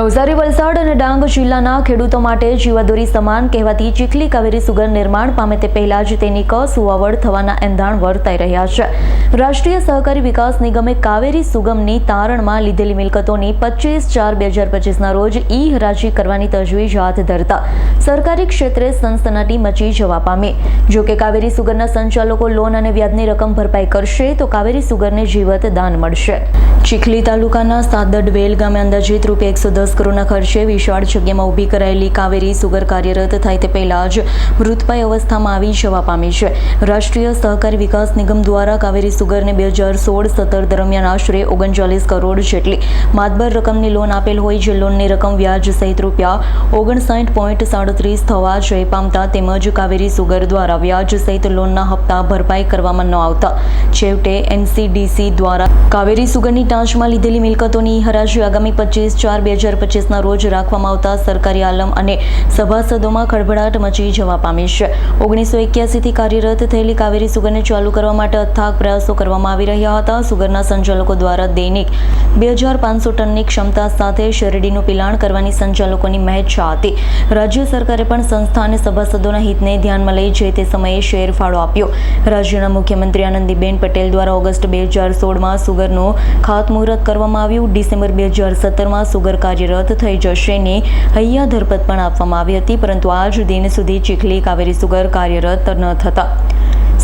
નવસારી, વલસાડ અને ડાંગ જિલ્લાના ખેડૂતો માટે જીવાદોરી સમાન કહેવાતી ચીખલી કાવેરી સુગર નિર્માણ પામે તે પહેલા જ તેની કસુવાવડ થવાના એંધાણ વર્તાઈ રહ્યા છે. રાષ્ટ્રીય સહકારી વિકાસ નિગમે કાવેરી સુગમની તારણમાં લીધેલી મિલકતોની પચીસ ચાર બે હજાર પચીસના રોજ ઈ હરાજી કરવાની તજવીજ હાથ ધરતા સરકારી ક્ષેત્રે સનસનાટી મચી જવા પામી. જો કે કાવેરી સુગરના સંચાલકો લોન અને વ્યાજની રકમ ભરપાઈ કરશે તો કાવેરી સુગરને જીવત દાન મળશે. ચીખલી તાલુકાના સાદડ વેલ ગામે અંદાજિત રૂપિયા એકસો દસ ખર્ચે વિશાળ જગ્યામાં ઊભી કરાયેલી કાવેરી સુગર કાર્યરત થાય તે પહેલાં જ મૃતપાય અવસ્થામાં આવી જવા પામી છે. રાષ્ટ્રીય સહકારી વિકાસ નિગમ દ્વારા કાવેરી સુગરને બે હજાર સોળ સત્તર દરમિયાન આશરે ઓગણચાલીસ કરોડ જેટલી માતબર રકમની લોન આપેલ હોય જે લોનની રકમ વ્યાજ સહિત રૂપિયા ઓગણસાઠ પોઈન્ટ સાડત્રીસ થવા જઈ પામતા તેમજ કાવેરી સુગર દ્વારા વ્યાજ સહિત લોનના હપ્તા ભરપાઈ કરવામાં ન આવતા. છેવટે એનસીડીસી દ્વારા કાવેરી સુગરની ટાંચમાં લીધેલી મિલકતોની હરાજી આગામી પચીસ ચાર બે હજાર પચીસના રોજ રાખવામાં આવતા સરકારી આલમ અને સભાસદોમાં ખળભળાટ મચી જવા પામી છે. ઓગણીસો એક્યાસીથી કાર્યરત થયેલી કાવેરી સુગરને ચાલુ કરવા માટે અથાગ પ્રયાસો કરવામાં આવી રહ્યા હતા. સુગરના સંચાલકો દ્વારા દૈનિક બે હજાર પાંચસો ટનની ક્ષમતા સાથે શેરડીનું પિલાણ કરવાની સંચાલકોની મહેચ્છા હતી રાજ્ય સરકારે પણ સંસ્થા અને સભાસદોના હિતને ધ્યાનમાં લઈ જે તે સમયે શેર ફાળો આપ્યો. રાજ્યના મુખ્યમંત્રી આનંદીબેન પટેલ દ્વારા ઓગસ્ટ બે હજાર સોળમાં સુગરનું ખાતમુહૂર્ત કરવામાં આવ્યું. ડિસેમ્બર બે હજાર સત્તરમાં સુગર કાર્યરત થઈ જશે ની હૈયા ધરપત પણ આપવામાં આવી હતી, પરંતુ આજ દિન સુધી ચીખલી કાવેરી સુગર કાર્યરત ન થતા.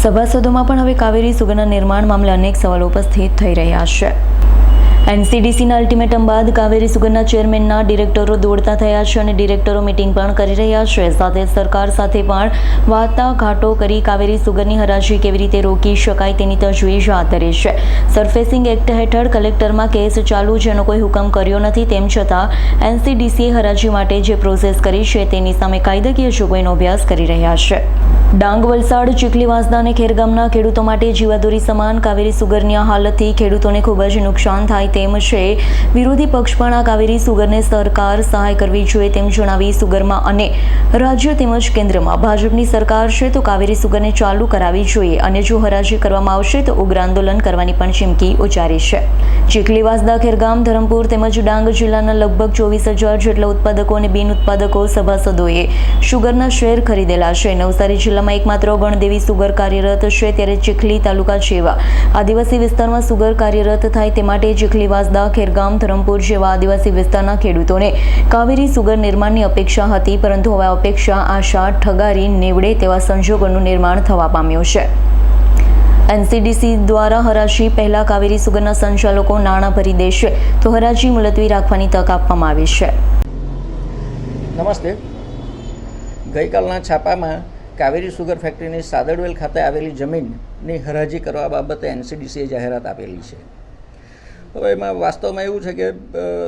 સભાસદોમાં પણ હવે કાવેરી સુગરના નિર્માણ મામલે અનેક સવાલો ઉપસ્થિત થઈ રહ્યા છે. એનસીડીસીના અલ્ટિમેટમ બાદ કાવેરી સુગરના ચેરમેનના ડિરેક્ટરો દોડતા થયા છે અને ડિરેક્ટરો મિટિંગ પણ કરી રહ્યા છે. સાથે સરકાર સાથે પણ વાટાઘાટો કરી કાવેરી સુગરની હરાજી કેવી રીતે રોકી શકાય તેની તજવીજ હાથ ધરી છે. સરફેસિંગ એક્ટ હેઠળ કલેક્ટરમાં કેસ ચાલુ જેનો કોઈ હુકમ કર્યો નથી. તેમ છતાં એનસીડીસીએ હરાજી માટે જે પ્રોસેસ કરી છે તેની સામે કાયદાકીય જોગવાઈનો અભ્યાસ કરી રહ્યા છે. ડાંગ, વલસાડ, ચીખલી, વાંસદા અને ખેરગામના ખેડૂતો માટે જીવાદોરી સમાન કાવેરી સુગરની હાલતથી ખેડૂતોને ખૂબ જ નુકસાન થાય તેમ છે, વિરોધી પક્ષ પણ આ કાવેરી સુગરને સરકાર સહાય કરવી જોઈએ તેમ જણાવી સુગરમાં અને રાજ્ય તેમજ કેન્દ્રમાં ભાજપની સરકાર છે તો કાવેરી સુગરને ચાલુ કરાવી જોઈએ અને જો હરાજી કરવામાં આવશે તો ઉગ્ર આંદોલન કરવાની પણ ચીમકી ઉચ્ચારી છે. ચીખલીવાસદા, ખેરગામ, ધરમપુર તેમજ ડાંગ જિલ્લાના લગભગ ચોવીસ હજાર જેટલા ઉત્પાદકો અને બિન ઉત્પાદકો સભાસદોએ શુગરના શેર ખરીદેલા છે. નવસારી જિલ્લામાં એકમાત્ર ગણદેવી સુગર કાર્યરત છે, ત્યારે ચીખલી તાલુકા જેવા આદિવાસી વિસ્તારમાં સુગર કાર્યરત થાય તે માટે ચીખલી વાસદા ખેરગામ ધરમપુર જેવા આદિવાસી વિસ્તારના ખેડૂતોને કાવેરી સુગર નિર્માણની અપેક્ષા હતી, પરંતુ હવે અપેક્ષા આશા ઠગારી નીવડે તેવા સંજોગોનું નિર્માણ થવા પામ્યું છે. એનસીડીસી દ્વારા હરાજી પહેલા કાવેરી સુગરના સંચાલકો નાણાં ભરી દેશે તો હરાજી મુલતવી રાખવાની તક આપવામાં આવી છે. નમસ્તે. ગઈકાલના છાપામાં કાવેરી સુગર ફેક્ટરીની સાદડવેલ ખાતે આવેલી જમીનની હરાજી કરવા બાબતે એનસીડીસીએ જાહેરાત આપેલી છે. હવે એમાં વાસ્તવમાં એવું છે કે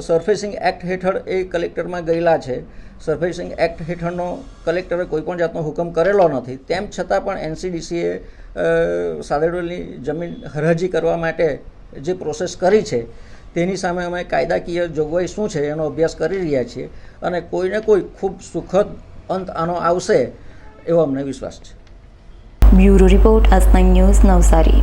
સરફેસિંગ એક્ટ હેઠળ એ કલેક્ટરમાં ગયેલા છે. સરફેસિંગ એક્ટ હેઠળનો કલેક્ટરે કોઈપણ જાતનો હુકમ કરેલો નથી. તેમ છતાં પણ એનસીડીસીએ સાદેડોલની જમીન હરાજી કરવા માટે જે પ્રોસેસ કરી છે, તેની સામે અમે કાયદાકીય જોગવાઈ શું છે એનો અભ્યાસ કરી રહ્યા છીએ અને કોઈને કોઈ ખૂબ સુખદ અંત આનો આવશે એવો અમને વિશ્વાસ છે. બ્યુરો રિપોર્ટ આજ ન્યૂઝ નવસારી.